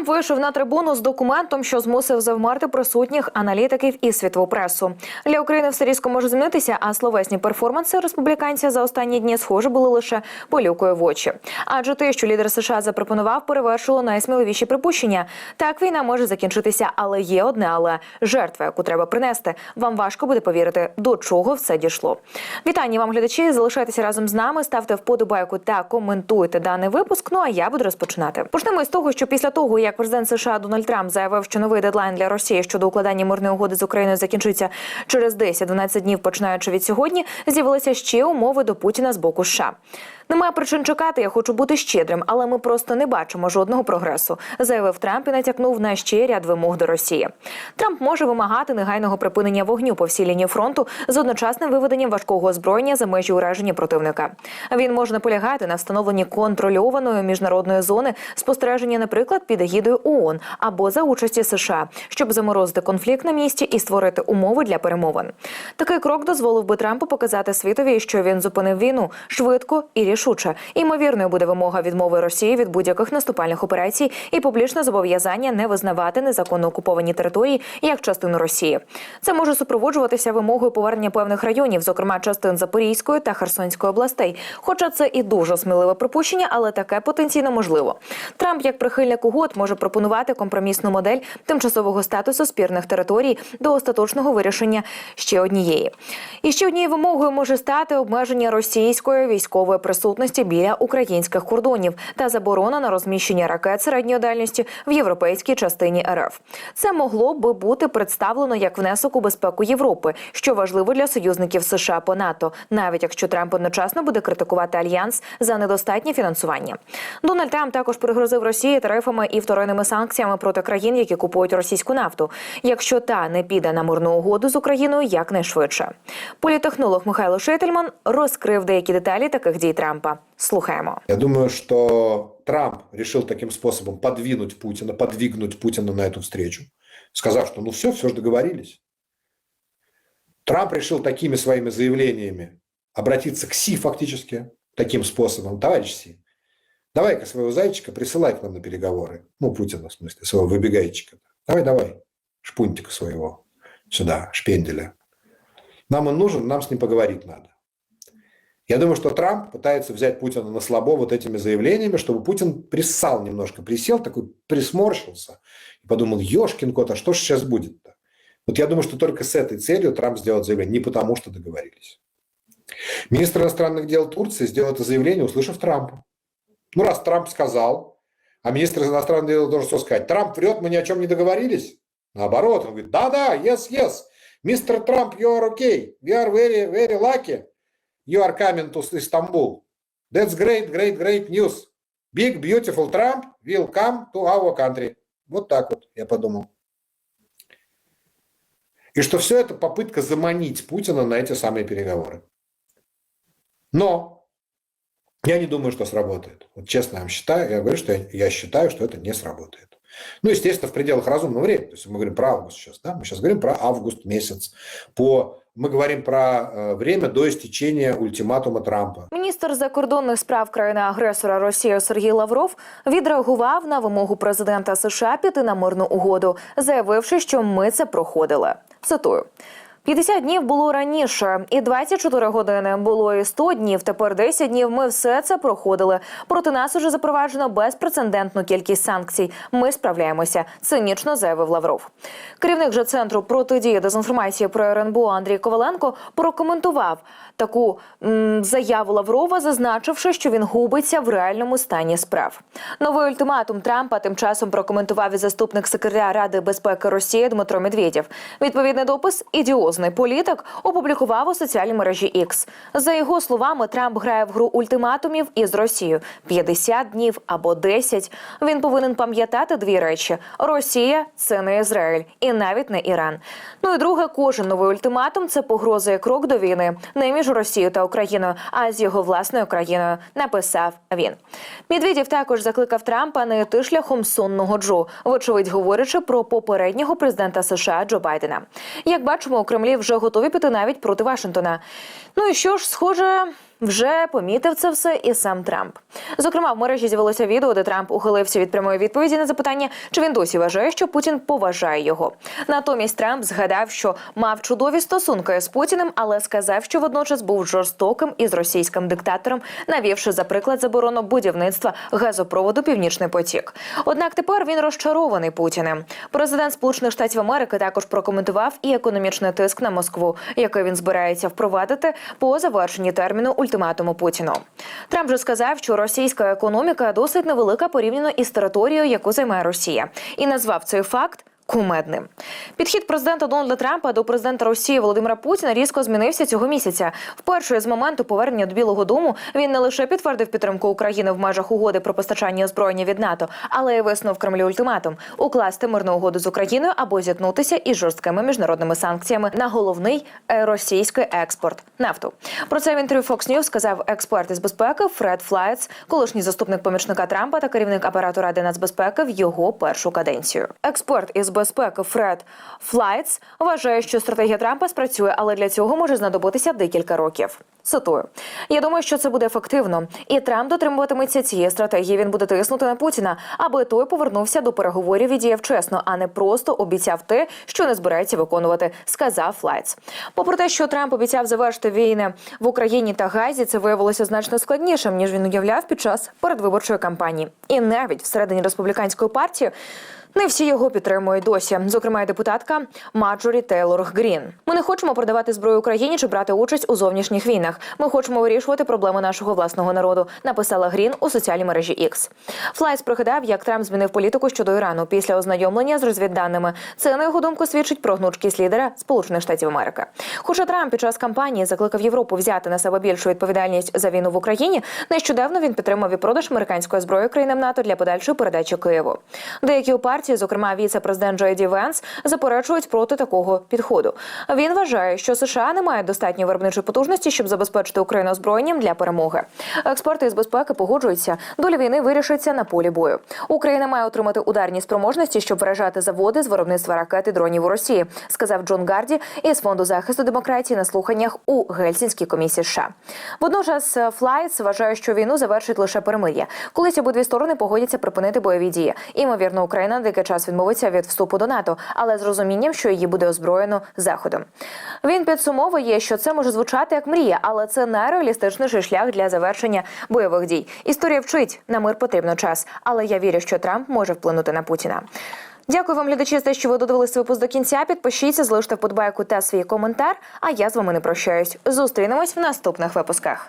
Трамп вийшов на трибуну з документом, що змусив завмерти присутніх аналітиків і світову пресу. Для України все різко може змінитися, а словесні перформанси республіканця за останні дні, схоже, були лише полюкою в очі. Адже те, що лідер США запропонував, перевершило найсміливіші припущення. Так війна може закінчитися, але є одне, але жертва, яку треба принести. Вам важко буде повірити, до чого все дійшло. Вітання вам, глядачі. Залишайтеся разом з нами, ставте вподобайку та коментуйте даний випуск. Ну а я буду розпочинати. Почнемо із того, що після того, як президент США Дональд Трамп заявив, що новий дедлайн для Росії щодо укладання мирної угоди з Україною закінчиться через 10-12 днів, починаючи від сьогодні, з'явилися ще умови до Путіна з боку США. Немає причин чекати. Я хочу бути щедрим, але ми просто не бачимо жодного прогресу, заявив Трамп і натякнув на ще ряд вимог до Росії. Трамп може вимагати негайного припинення вогню по всій лінії фронту з одночасним виведенням важкого озброєння за межі ураження противника. Він може наполягати на встановленні контрольованої міжнародної зони спостереження, наприклад, під егідою ООН або за участі США, щоб заморозити конфлікт на місці і створити умови для перемовин. Такий крок дозволив би Трампу показати світові, що він зупинив війну швидко і рішуче. Імовірною буде вимога відмови Росії від будь-яких наступальних операцій і публічне зобов'язання не визнавати незаконно окуповані території як частину Росії. Це може супроводжуватися вимогою повернення певних районів, зокрема частин Запорізької та Херсонської областей. Хоча це і дуже сміливе припущення, але таке потенційно можливо. Трамп, як прихильник угод, може пропонувати компромісну модель тимчасового статусу спірних територій до остаточного вирішення ще однієї. І ще однією вимогою може стати обмеження російської військової присутності біля українських кордонів та заборона на розміщення ракет середньої дальності в європейській частині РФ. Це могло би бути представлено як внесок у безпеку Європи, що важливо для союзників США по НАТО, навіть якщо Трамп одночасно буде критикувати альянс за недостатнє фінансування. Дональд Трамп також пригрозив Росії тарифами і вторинними санкціями проти країн, які купують російську нафту, якщо та не піде на мирну угоду з Україною якнайшвидше. Політехнолог Михайло Шетельман розкрив деякі деталі таких дій Трампа. Слухаємо. Я думаю, что Трамп решил таким способом подвинуть Путина, подвигнуть Путина на эту встречу, сказав, что ну все, все же договорились. Трамп решил такими своими заявлениями обратиться к Си фактически таким способом. Товарищ Си, давай-ка своего зайчика присылай к нам на переговоры. Ну, Путина, в смысле, своего выбегайчика. Давай, давай, шпунтика своего сюда, шпенделя. Нам он нужен, нам с ним поговорить надо. Я думаю, что Трамп пытается взять Путина на слабо вот этими заявлениями, чтобы Путин приссал немножко, присел, такой присморщился и подумал, ешкин кот, а что же сейчас будет-то? Вот я думаю, что только с этой целью Трамп сделает заявление, не потому что договорились. Министр иностранных дел Турции сделал это заявление, услышав Трампа. Ну, раз Трамп сказал, а министр иностранных дел должен что сказать? Трамп врет, мы ни о чем не договорились? Наоборот, он говорит, да-да, yes, yes. Мистер Трамп, you are okay. We are very, very lucky. You are coming to Istanbul. That's great, great, great news. Big, beautiful Trump will come to our country. Вот так вот, я подумал. И что все это попытка заманить Путина на эти самые переговоры. Но я не думаю, что сработает. Вот честно я вам считаю, я говорю, что я, я считаю, что это не сработает. Ну, естественно, в пределах разумного времени. То есть мы говорим про август сейчас, да? Мы сейчас говорим про август месяц. По мы говоримо про э, время до істечення ультиматума Трампа. Міністр закордонних справ країни-агресора Росії Сергій Лавров відреагував на вимогу президента США піти на мирну угоду, заявивши, що ми це проходили. Цитую. 50 днів було раніше, і 24 години було і 100 днів. Тепер 10 днів. Ми все це проходили. Проти нас уже запроваджено безпрецедентну кількість санкцій. Ми справляємося. Цинічно заявив Лавров. Керівник же центру протидії дезінформації про РНБО Андрій Коваленко прокоментував таку м, заяву Лаврова, зазначивши, що він губиться в реальному стані справ. Новий ультиматум Трампа тим часом прокоментував і заступник секретаря Ради безпеки Росії Дмитро Медведєв. Відповідний допис ідіозний політик опублікував у соціальній мережі X. За його словами, Трамп грає в гру ультиматумів із Росією 50 днів або 10. Він повинен пам'ятати дві речі: Росія це не Ізраїль і навіть не Іран. Ну і друге, кожен новий ультиматум це погроза і крок до війни не між Росією та Україною, а з його власною країною. Написав він. Медведєв також закликав Трампа не йти шляхом сонного Джо, вочевидь говорячи про попереднього президента США Джо Байдена. Як бачимо, у Кремлі вже готові піти навіть проти Вашингтона. Ну і що ж, схоже. Вже помітив це все і сам Трамп. Зокрема, в мережі з'явилося відео, де Трамп ухилився від прямої відповіді на запитання, чи він досі вважає, що Путін поважає його. Натомість Трамп згадав, що мав чудові стосунки з Путіним, але сказав, що водночас був жорстоким із російським диктатором, навівши за приклад заборону будівництва газопроводу Північний потік. Однак тепер він розчарований Путіним. Президент Сполучених Штатів Америки також прокоментував і економічний тиск на Москву, який він збирається впровадити по завершенні терміну ультиматуму Путіну. Трамп же сказав, що російська економіка досить невелика порівняно із територією, яку займає Росія, і назвав цей факт. Кумедним підхід президента Дональда Трампа до президента Росії Володимира Путіна різко змінився цього місяця. Вперше з моменту повернення до Білого Дому він не лише підтвердив підтримку України в межах угоди про постачання озброєння від НАТО, але й виснув Кремлю ультиматум укласти мирну угоду з Україною або зіткнутися із жорсткими міжнародними санкціями на головний е, російський експорт нафту. Про це в інтерв'ю Fox News сказав експерт із безпеки Фред Флайтс, колишній заступник помічника Трампа та керівник апарату ради нацбезпеки в його першу каденцію. Експерт із безпеки Фред Флайтс вважає, що стратегія Трампа спрацює, але для цього може знадобитися декілька років. Цитую: я думаю, що це буде ефективно, і Трамп дотримуватиметься цієї стратегії. Він буде тиснути на Путіна, аби той повернувся до переговорів і діяв чесно, а не просто обіцяв те, що не збирається виконувати, сказав Флайтс. Попри те, що Трамп обіцяв завершити війни в Україні та Газі, це виявилося значно складнішим ніж він уявляв під час передвиборчої кампанії, і навіть всередині республіканської партії. Не всі його підтримують досі. Зокрема, й депутатка Марджорі Тейлор Грін. Ми не хочемо продавати зброю Україні чи брати участь у зовнішніх війнах. Ми хочемо вирішувати проблеми нашого власного народу. Написала Грін у соціальній мережі X. Флайс пригадав, як Трамп змінив політику щодо Ірану після ознайомлення з розвідданими. Це на його думку свідчить про гнучкість лідера Сполучених Штатів Америки. Хоча Трамп під час кампанії закликав Європу взяти на себе більшу відповідальність за війну в Україні, нещодавно він підтримав і продаж американської зброї країнам НАТО для подальшої передачі Києву. Деякі у партії, зокрема віце-президент Джей Ді Венс, заперечують проти такого підходу. Він вважає, що США не мають достатньої виробничої потужності, щоб забезпечити Україну озброєнням для перемоги. Експерти з безпеки погоджуються, доля війни вирішиться на полі бою. Україна має отримати ударні спроможності, щоб вражати заводи з виробництва ракет і дронів у Росії, сказав Джон Гарді із фонду захисту демократії на слуханнях у Гельсінській комісії США. Водночас Флайтс вважає, що війну завершить лише перемир'я. Колись обидві сторони погодяться припинити бойові дії. Імовірно, Україна на деякий час відмовиться від вступу до НАТО, але з розумінням, що її буде озброєно заходом. Він підсумовує, що це може звучати як мрія, але це найреалістичніший шлях для завершення бойових дій. Історія вчить на мир потрібно час, але я вірю, що Трамп може вплинути на Путіна. Дякую вам, глядачі, за те, що ви додивилися випуск до кінця. Підпишіться, залиште вподобайку та свій коментар. А я з вами не прощаюсь. Зустрінемось в наступних випусках.